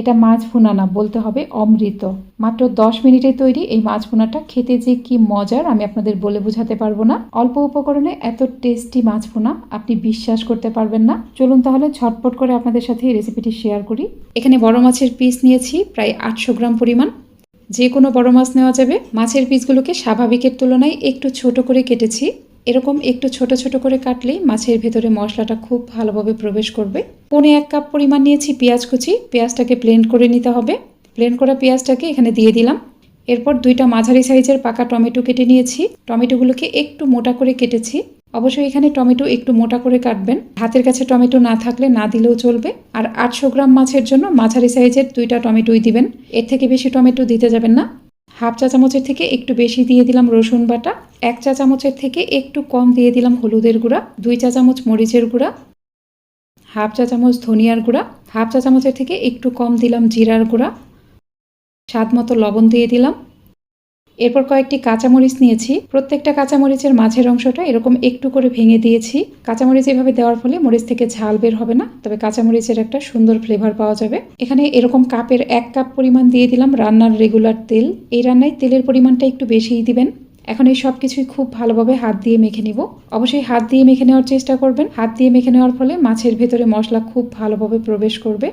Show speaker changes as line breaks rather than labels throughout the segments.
এটা মাছ ভুনা না, বলতে হবে অমৃত। মাত্র দশ মিনিটে তৈরি এই মাছ ভুনাটা। খেতে যে কি মজার, আমি আপনাদের বলে বোঝাতে পারব না। অল্প উপকরণে এত টেস্টি মাছ ভুনা, আপনি বিশ্বাস করতে পারবেন না। চলুন তাহলে ঝটপট করে আপনাদের সাথে এই রেসিপিটি শেয়ার করি। এখানে বড় মাছের পিস নিয়েছি, প্রায় আটশো গ্রাম পরিমাণ। যে কোনো বড় মাছ নেওয়া যাবে। মাছের পিসগুলোকে স্বাভাবিকের তুলনায় একটু ছোট করে কেটেছি। এরকম একটু ছোট ছোট করে কাটলেই মাছের ভেতরে মশলাটা খুব ভালোভাবে প্রবেশ করবে। পনে এক কাপ পরিমাণ নিয়েছি পেঁয়াজ কুচি। পেঁয়াজটাকে প্লেন করে নিতে হবে। প্লেন করা পেঁয়াজটাকে এখানে দিয়ে দিলাম। এরপর দুইটা মাঝারি সাইজের পাকা টমেটো কেটে নিয়েছি। টমেটোগুলোকে একটু মোটা করে কেটেছি। অবশ্যই এখানে টমেটো একটু মোটা করে কাটবেন। হাতের কাছে টমেটো না থাকলে না দিলেও চলবে। আর আটশো গ্রাম মাছের জন্য মাঝারি সাইজের দুইটা টমেটোই দিবেন। এর থেকে বেশি টমেটো দিতে যাবেন না। হাফ চা চামচের থেকে একটু বেশি দিয়ে দিলাম রসুন বাটা, এক চা চামচের থেকে একটু কম দিয়ে দিলাম হলুদের গুঁড়া, দুই চা চামচ মরিচের গুঁড়া, হাফ চা চামচ ধনিয়ার গুঁড়া, হাফ চা চামচের থেকে একটু কম দিলাম জিরার গুঁড়া, স্বাদ মতো লবণ দিয়ে দিলাম। এরপর কয়েকটি কাঁচামরিচ নিয়েছি। প্রত্যেকটা কাঁচামরিচের মাঝের অংশটা এরকম একটু করে ভেঙে দিয়েছি। কাঁচামরিচ এভাবে দেওয়ার ফলে মরিচ থেকে ঝাল বের হবে না, তবে কাঁচামরিচের একটা সুন্দর ফ্লেভার পাওয়া যাবে। এখানে এরকম কাপের এক কাপ পরিমাণ দিয়ে দিলাম রান্নার রেগুলার তেল। এই রান্নায় তেলের পরিমাণটা একটু বেশিই দিবেন। এখন এই সব কিছুই খুব ভালোভাবে হাত দিয়ে মেখে নিব। অবশ্যই হাত দিয়ে মেখে নেওয়ার চেষ্টা করবেন। হাত দিয়ে মেখে নেওয়ার ফলে মাছের ভেতরে মশলা খুব ভালোভাবে প্রবেশ করবে।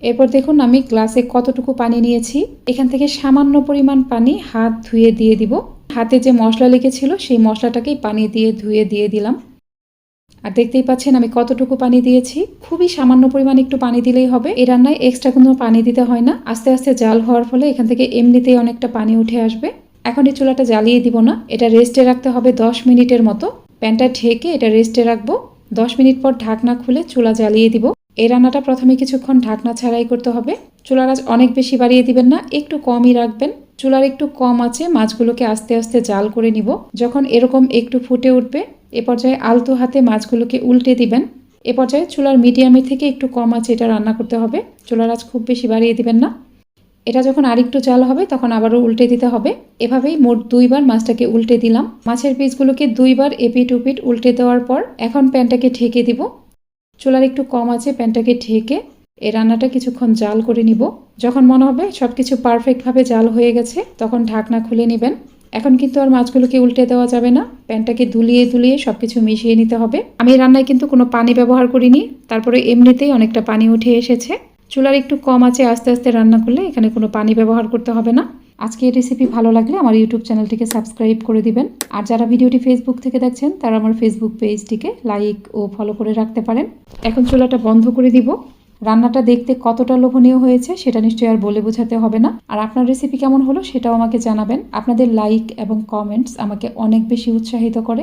এরপর দেখুন আমি গ্লাসে কতটুকু পানি নিয়েছি। এখান থেকে সামান্য পরিমাণ পানি হাত ধুয়ে দিয়ে দিব। হাতে যে মশলা লেগেছিল সেই মশলাটাকেই পানি দিয়ে ধুয়ে দিয়ে দিলাম। আর দেখতেই পাচ্ছেন আমি কতটুকু পানি দিয়েছি। খুবই সামান্য পরিমাণ একটু পানি দিলেই হবে। এই রান্নায় এক্সট্রা কোনো পানি দিতে হয় না। আস্তে আস্তে জাল হওয়ার ফলে এখান থেকে এমনিতেই অনেকটা পানি উঠে আসবে। এখন এই চুলাটা জ্বালিয়ে দিব না। এটা রেস্টে রাখতে হবে দশ মিনিটের মতো। প্যানটা ঢেকে এটা রেস্টে রাখব। দশ মিনিট পর ঢাকনা খুলে চুলা জ্বালিয়ে দিব। এই রান্নাটা প্রথমে কিছুক্ষণ ঢাকনা ছাড়াই করতে হবে। চুলার আঁচ অনেক বেশি বাড়িয়ে দিবেন না, একটু কমই রাখবেন। চুলার একটু কম আছে, মাছগুলোকে আস্তে আস্তে জাল করে নিব। যখন এরকম একটু ফুটে উঠবে, এ পর্যায়ে আলতো হাতে মাছগুলোকে উল্টে দিবেন। এ পর্যায়ে চুলার মিডিয়ামের থেকে একটু কম আছে এটা রান্না করতে হবে। চুলার আঁচ খুব বেশি বাড়িয়ে দিবেন না। এটা যখন আরেকটু জাল হবে, তখন আবারও উল্টে দিতে হবে। এভাবেই মোট দুইবার মাছটাকে উল্টে দিলাম। মাছের পিসগুলোকে দুইবার এপিট উপিট উল্টে দেওয়ার পর এখন প্যানটাকে ঢেকে দিব। চুলার একটু কম আছে, প্যানটাকে ঢেকে এই রান্নাটা কিছুক্ষণ জাল করে নিব। যখন মনে হবে সব কিছু পারফেক্টভাবে জাল হয়ে গেছে, তখন ঢাকনা খুলে নেবেন। এখন কিন্তু আর মাছগুলোকে উল্টে দেওয়া যাবে না। প্যানটাকে দুলিয়ে দুলিয়ে সব কিছু মিশিয়ে নিতে হবে। আমি রান্নায় কিন্তু কোনো পানি ব্যবহার করিনি। তারপরে এমনিতেই অনেকটা পানি উঠে এসেছে। চুলার একটু কম আছে, আস্তে আস্তে রান্না করলে এখানে কোনো পানি ব্যবহার করতে হবে না। আজকে এই রেসিপি ভালো লাগলে আমার ইউটিউব চ্যানেলটিকে সাবস্ক্রাইব করে দিবেন। আর যারা ভিডিওটি ফেসবুক থেকে দেখছেন, তারা আমার ফেসবুক পেজটিকে লাইক ও ফলো করে রাখতে পারেন। এখন চুলাটা বন্ধ করে দিব। রান্নাটা দেখতে কতটা লোভনীয় হয়েছে, সেটা নিশ্চয়ই আর বলে বোঝাতে হবে না। আর আপনার রেসিপি কেমন হলো, সেটাও আমাকে জানাবেন। আপনাদের লাইক এবং কমেন্টস আমাকে অনেক বেশি উৎসাহিত করে।